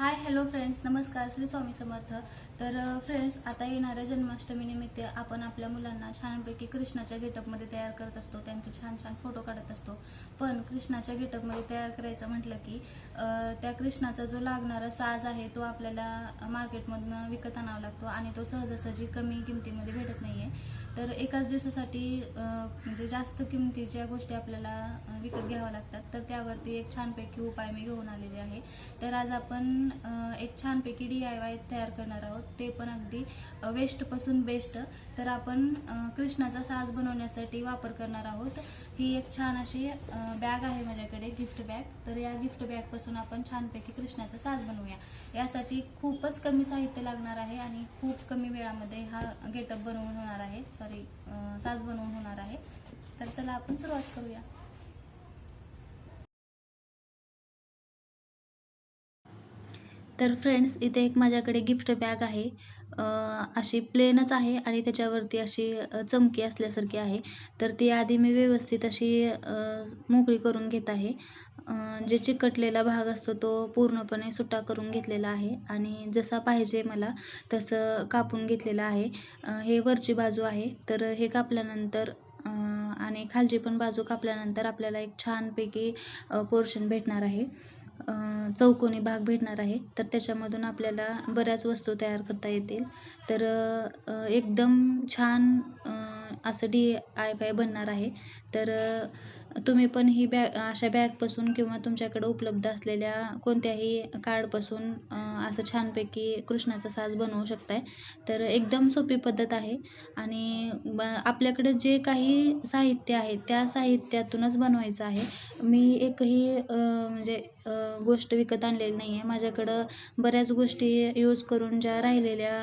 Hi hello friends नमस्कार श्री स्वामी समर्थ. तर friends आता येणाऱ्या जन्माष्टमीनिमित्त आपण आपल्या मुलांना छानपैकी कृष्णाच्या गेटअपमध्ये तयार करत असतो. त्यांचे छान छान फोटो काढत असतो. पण कृष्णाच्या गेटअपमध्ये तयार करायचं म्हटलं की त्या कृष्णाचा जो लागणारा साज आहे तो आपल्याला मार्केटमधनं विकत आणावा लागतो आणि तो सहजासहजी कमी किमतीमध्ये भेटत नाहीये. तर एकाच दिवसासाठी म्हणजे जास्त किमतीच्या गोष्टी आपल्याला विकत घ्याव्या लागतात. तर त्यावरती एक छानपैकी उपाय मी घेऊन आलेले आहे. तर आज आपण एक छानपैकी डी आय वाय तयार करणार आहोत. ते पण अगदी वेस्टपासून बेस्ट तर आपण कृष्णाचा साज बनवण्यासाठी वापर करणार आहोत. ही एक छान अशी बॅग आहे माझ्याकडे गिफ्ट बॅग तर या गिफ्ट बॅगपासून आपण छानपैकी कृष्णाचा साज बनवूया. यासाठी खूपच कमी साहित्य लागणार आहे आणि खूप कमी वेळामध्ये हा गेटअप बनवून होणार आहे. सॉरी साज बनवून होणार आहे. तर चला आपण सुरुवात करूया. तर फ्रेंड्स इथे एक माझ्याकडे गिफ्ट बॅग आहे. अशी प्लेनच आहे आणि त्याच्यावरती अशी चमकी असल्यासारखी आहे. तर ती आधी मी व्यवस्थित अशी मोकळी करून घेत आहे. जे चिकटलेला भाग असतो तो पूर्णपणे सुट्टा करून घेतलेला आहे आणि जसा पाहिजे मला तसं कापून घेतलेलं आहे. हे वरची बाजू आहे. तर हे कापल्यानंतर आणि खालची पण बाजू कापल्यानंतर आपल्याला एक छानपैकी पोर्शन भेटणार आहे. चौकोनी भाग भेटणार आहे. तर त्याच्यामधून आपल्याला बऱ्याच वस्तू तयार करता येतील. तर एकदम छान असं डी आय वाय बनणार आहे. तर तुम्ही पण ही बॅग अशा बॅगपासून किंवा तुमच्याकडे उपलब्ध असलेल्या कोणत्याही कार्डपासून असं छानपैकी कृष्णाचा साज बनवू शकताय. तर एकदम सोपी पद्धत आहे. आणि ब आपल्याकडे जे काही साहित्य आहे त्या साहित्यातूनच बनवायचं आहे. मी एकही म्हणजे गोष्ट विकत आणलेली नाही आहे माझ्याकडं बऱ्याच गोष्टी यूज करून ज्या राहिलेल्या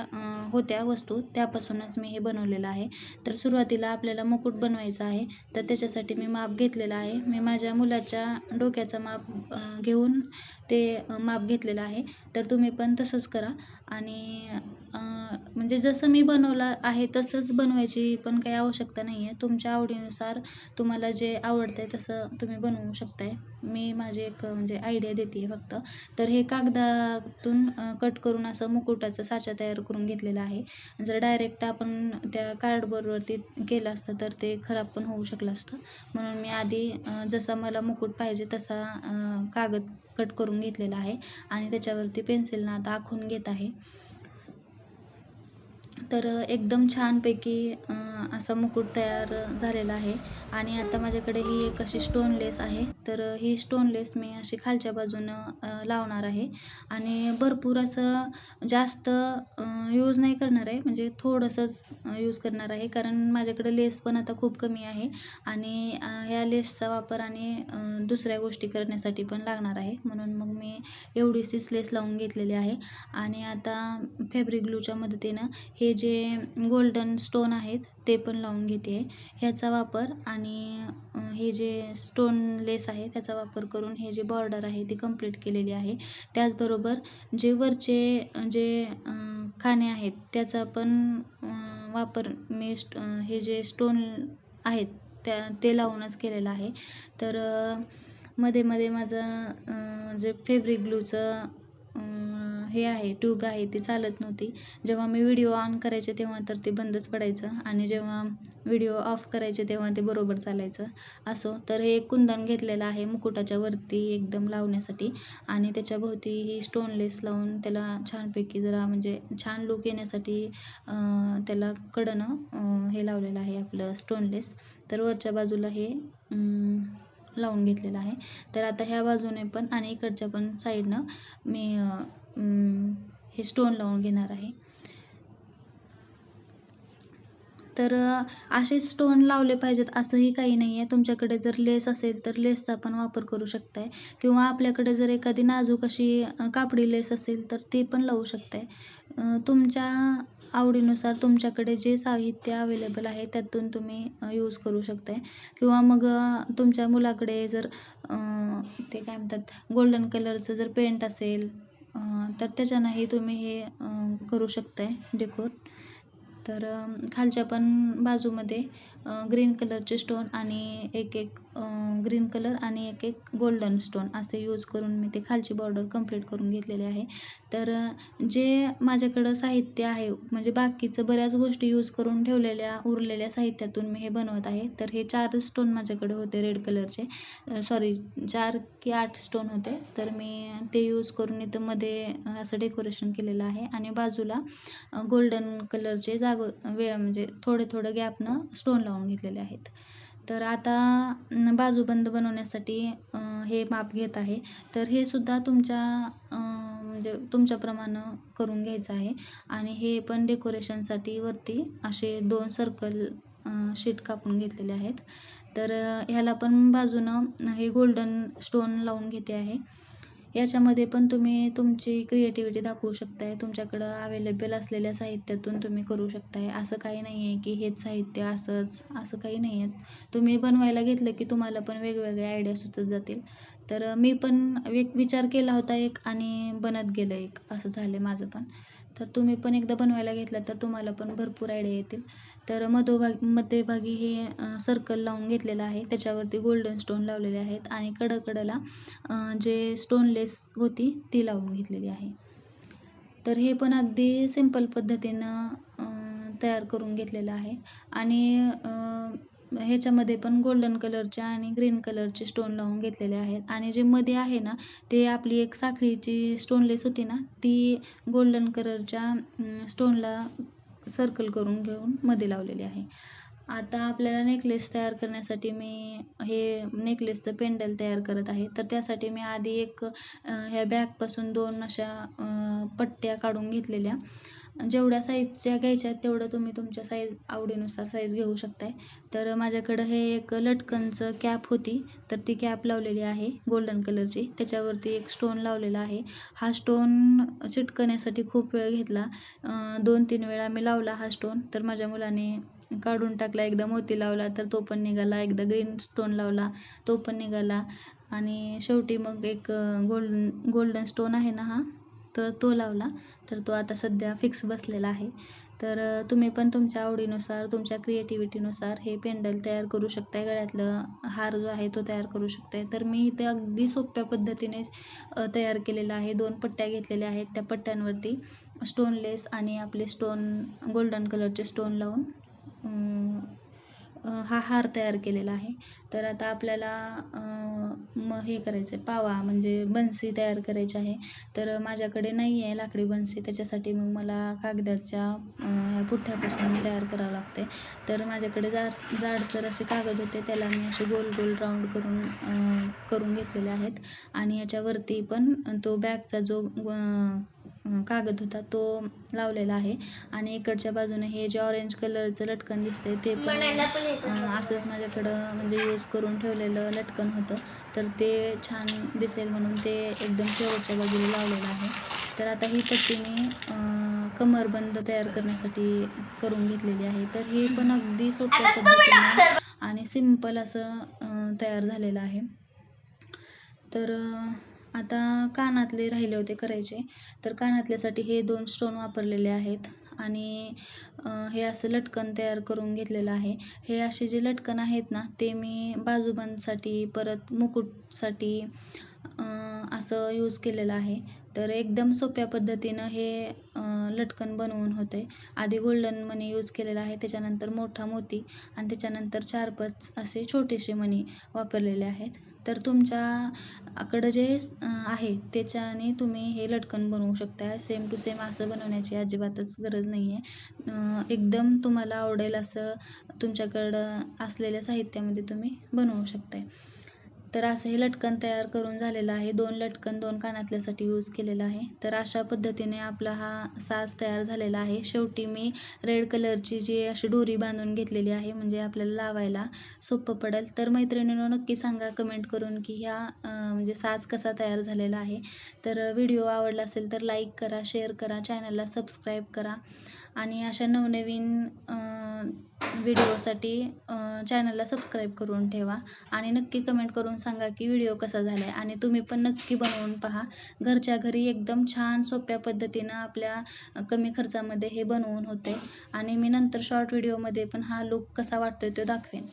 होत्या वस्तू त्यापासूनच मी हे बनवलेलं आहे. तर सुरुवातीला आपल्याला मुकुट बनवायचा आहे. तर त्याच्यासाठी मी माप घेतलेला आहे. मी माझ्या मुलाच्या डोक्याचा माप घेऊन ते माप घेतलेलं आहे. तर तुम्ही पण तसंच करा. आणि म्हणजे जसं मी बनवलं आहे तसंच बनवायची पण काही आवश्यकता नाही आहे. तुमच्या आवडीनुसार तुम्हाला जे आवडतं आहे तसं तुम्ही बनवू शकताय. मी माझी एक म्हणजे आयडिया देते फक्त. तर हे कागदातून कट करून असं मुकुटाचा साचा तयार करून घेतलेला आहे. जर डायरेक्ट आपण त्या कार्डबोर्डवरती केलं असतं तर ते खराब पण होऊ शकलं असतं. म्हणून मी आधी जसा मला मुकुट पाहिजे तसा कागद कट करून घेतलेला आहे. आणि त्याच्यावरती पेन्सिलनं आता आखून घेत आहे. तर एकदम छानपैकी असा मुकुट तयार झालेला आहे. आणि आता माझ्याकडे ही एक अशी स्टोनलेस आहे. तर ही स्टोनलेस मी अशी खालच्या बाजूनं लावणार आहे. आणि भरपूर असं जास्त यूज नाही करणार आहे. म्हणजे थोडंसंच यूज करणार आहे. कारण माझ्याकडे लेस पण आता खूप कमी आहे. आणि ह्या लेसचा वापर आणि दुसऱ्या गोष्टी करण्यासाठी पण लागणार आहे. म्हणून मग मी एवढीशीच लेस लावून घेतलेली आहे. आणि आता फॅब्रिक ग्लूच्या मदतीनं हे हे जे गोल्डन स्टोन आहेत ते पण लावून घेते. आहे ह्याचा वापर आणि हे जे स्टोन लेस आहे त्याचा वापर करून हे जे बॉर्डर आहे ती कंप्लीट केलेली आहे. त्याचबरोबर जे वरचे जे खाणे आहेत त्याचा पण वापर मी स्ट हे जे स्टोन आहेत त्या ते लावूनच केलेलं आहे. तर मध्ये मध्ये माझं जे फेब्रिक ग्लूचं हे आहे ट्यूब आहे ती चालत नव्हती. जेव्हा मी व्हिडिओ ऑन करायचे तेव्हा तर ते बंदच पडायचं आणि जेव्हा व्हिडिओ ऑफ करायचे तेव्हा ते बरोबर चालायचं. असो तर हे एक कुंदन घेतलेलं आहे मुकुटाच्या वरती एकदम लावण्यासाठी आणि त्याच्याभोवती ही स्टोनलेस लावून त्याला छानपैकी जरा म्हणजे छान लुक येण्यासाठी त्याला कडनं हे लावलेलं आहे आपलं स्टोनलेस तर वरच्या बाजूला हे लावून घेतलेलं आहे. तर आता ह्या बाजूने पण आणि इकडच्या पण साईडनं मी हे स्टोन लावून घेणार आहे. तर असे स्टोन लावले पाहिजेत असंही काही नाही आहे तुमच्याकडे जर लेस असेल तर लेसचा पण वापर करू शकताय. किंवा आपल्याकडे जर एखादी नाजूक अशी कापडी लेस असेल तर ती पण लावू शकताय. तुमच्या आवडीनुसार तुमच्याकडे जे साहित्य अवेलेबल आहे त्यातून तुम्ही यूज करू शकताय. किंवा मग तुमच्या मुलाकडे जर ते काय म्हणतात गोल्डन कलरचं जर पेंट असेल तर त्याच्यानंही तुम्ही हे करू शकताय डेकोर तर खालच्या पण बाजूमध्ये ग्रीन कलरचे स्टोन आणि एक एक ग्रीन कलर आणि एक एक गोल्डन स्टोन असे यूज करून मी ते खालची बॉर्डर कंप्लीट करून घेतलेली आहे. तर जे माझ्याकडं साहित्य आहे म्हणजे बाकीचं बऱ्याच गोष्टी यूज करून ठेवलेल्या उरलेल्या साहित्यातून मी हे बनवत आहे. तर हे चार स्टोन माझ्याकडे होते रेड कलरचे सॉरी चार की आठ स्टोन होते. तर मी ते यूज करून इथं मध्ये असं डेकोरेशन केलेलं आहे. आणि बाजूला गोल्डन कलरचे जागो वे म्हणजे थोडे थोडं गॅपनं स्टोन लावून घेतलेले आहेत. तर आता बाजूबंद बनवण्यासाठी हे माप घेत आहे. तर हे सुद्धा तुमच्या म्हणजे तुमच्याप्रमाणं करून घ्यायचं आहे. आणि हे पण डेकोरेशनसाठी वरती असे दोन सर्कल शीट कापून घेतलेले आहेत. तर ह्याला पण बाजूनं हे गोल्डन स्टोन लावून घेते आहे. याच्यामध्ये पण तुम्ही तुमची क्रिएटिव्हिटी दाखवू शकताय. तुमच्याकडं अवेलेबल असलेल्या साहित्यातून तुम्ही करू शकताय. असं काही नाही आहे की हेच साहित्य असंच असं काही नाही आहे तुम्ही बनवायला घेतलं की तुम्हाला पण वेगवेगळ्या आयडिया सुचत जातील. तर मी पण एक विचार केला होता एक आणि बनत गेलं एक. असं झालं माझं पण. तर तुम्ही पण एकदा बनवायला घेतलं तर तुम्हाला पण भरपूर आयडिया येतील. तर मधोभाग मध्यभागी हे सर्कल लावून घेतलेलं आहे. त्याच्यावरती गोल्डन स्टोन लावलेले आहेत आणि कडकडला जे स्टोनलेस होती ती लावून घेतलेली आहे. तर हे पण अगदी सिंपल पद्धतीनं तयार करून घेतलेलं आहे. आणि ह्याच्यामध्ये पण गोल्डन कलरचे आणि ग्रीन कलरचे स्टोन लावून घेतलेले आहेत. आणि जे मध्ये आहे ना ते आपली एक साखळीची स्टोनलेस होती ना ती गोल्डन कलरच्या स्टोनला सर्कल करून घेऊन मध्ये लावलेली आहे. आता आपल्याला नेकलेस तयार करण्यासाठी मी हे नेकलेसचं पेंडल तयार करत आहे. तर त्यासाठी मी आधी एक ह्या बॅगपासून दोन अशा पट्ट्या काढून घेतलेल्या. जेवढ्या साईजच्या घ्यायच्या आहेत तेवढं तुम्ही तुमच्या साईज आवडीनुसार साईज घेऊ शकताय. तर माझ्याकडं हे एक लटकनचं कॅप होती तर ती कॅप लावलेली आहे गोल्डन कलरची त्याच्यावरती एक स्टोन लावलेला आहे. हा स्टोन चिटकण्यासाठी खूप वेळ घेतला. दोन तीन वेळा मी लावला हा स्टोन तर माझ्या मुलाने काढून टाकला एकदा मोती लावला तर तो पण निघाला. एकदा ग्रीन स्टोन लावला तो पण निघाला. आणि शेवटी मग एक गोल्डन गोल्डन स्टोन आहे ना हा. तर तो लावला तर तो आता सध्या फिक्स बसलेला आहे. तर तुम्ही पण तुमच्या आवडीनुसार तुमच्या क्रिएटिव्हिटीनुसार हे पेंडल तयार करू शकताय. गळ्यातलं हार जो आहे तो तयार करू शकताय. तर मी इथे अगदी सोप्या पद्धतीने तयार केलेला आहे. दोन पट्ट्या घेतलेल्या आहेत त्या पट्ट्यांवरती. स्टोनलेस आणि आपले स्टोन गोल्डन कलरचे स्टोन लावून हा हार तयार केलेला आहे. तर आता आपल्याला मग हे करायचं आहे पावा म्हणजे बन्सी तयार करायची आहे. तर माझ्याकडे नाही आहे लाकडी बन्सी त्याच्यासाठी मग मला कागदाच्या पुठ्ठ्यापासून तयार करावं लागते तर माझ्याकडे जाड जाडसर असे कागद होते त्याला मी असे गोल गोल राऊंड करून करून घेतलेले आहेत. आणि याच्यावरती पण तो बॅगचा जो कागद होता तो लावलेला आहे. आणि इकडच्या बाजूने हे जे ऑरेंज कलरचं लटकन दिसतंय ते पण असंच माझ्याकडं म्हणजे यूज करून ठेवलेलं लटकन होतं. तर ते छान दिसेल म्हणून ते एकदम शेवटच्या बाजूला लावलेलं आहे. तर आता ही पट्टी मी कमरबंद तयार करण्यासाठी करून घेतलेली आहे. तर हे पण अगदी सोप्या पद्धतीने आणि सिंपल असं तयार झालेलं आहे. तर आता कानातले राहिले होते करायचे. तर कानातल्यासाठी हे दोन स्टोन वापरलेले आहेत. आणि हे असं लटकन तयार करून घेतलेलं आहे. हे असे जे लटकन आहेत ना ते मी बाजूबंदसाठी परत मुकुटसाठी असं यूज केलेलं आहे. तर एकदम सोप्या पद्धतीनं हे लटकन बनवून होते आधी गोल्डन मनी यूज केलेला आहे त्याच्यानंतर मोठा मोती आणि त्याच्यानंतर चार पाच असे छोटेसे मणी वापरलेले आहेत. तर तुमच्याकडं जे आहे त्याच्याने तुम्ही हे लटकन बनवू शकता सेम टू सेम असं बनवण्याची अजिबातच गरज नाही आहे एकदम तुम्हाला आवडेल असं तुमच्याकडं असलेल्या साहित्यामध्ये तुम्ही बनवू शकताय. तर असं हे लटकन तयार करून झालेलं आहे. दोन लटकन दोन कानातल्यासाठी यूज केलेलं आहे. तर अशा पद्धतीने आपला हा साज तयार झालेला आहे. शेवटी मी रेड कलरची जी अशी डोरी बांधून घेतलेली आहे म्हणजे आपल्याला लावायला सोपं पडेल. तर मैत्रिणीनं नक्की सांगा कमेंट करून की ह्या म्हणजे साज कसा तयार झालेला आहे. तर व्हिडिओ आवडला असेल तर लाईक करा शेअर करा चॅनलला सबस्क्राईब करा. आणि अशा नवनवीन व्हिडिओसाठी चॅनलला सबस्क्राईब करून ठेवा. आणि नक्की कमेंट करून सांगा की व्हिडिओ कसा झाला आहे आणि तुम्ही पण नक्की बनवून पहा. घरच्या घरी एकदम छान सोप्या पद्धतीनं आपल्या कमी खर्चामध्ये हे बनवून होते. आणि मी नंतर शॉर्ट व्हिडिओमध्ये पण हा लुक कसा वाटतो आहे तो दाखवेन.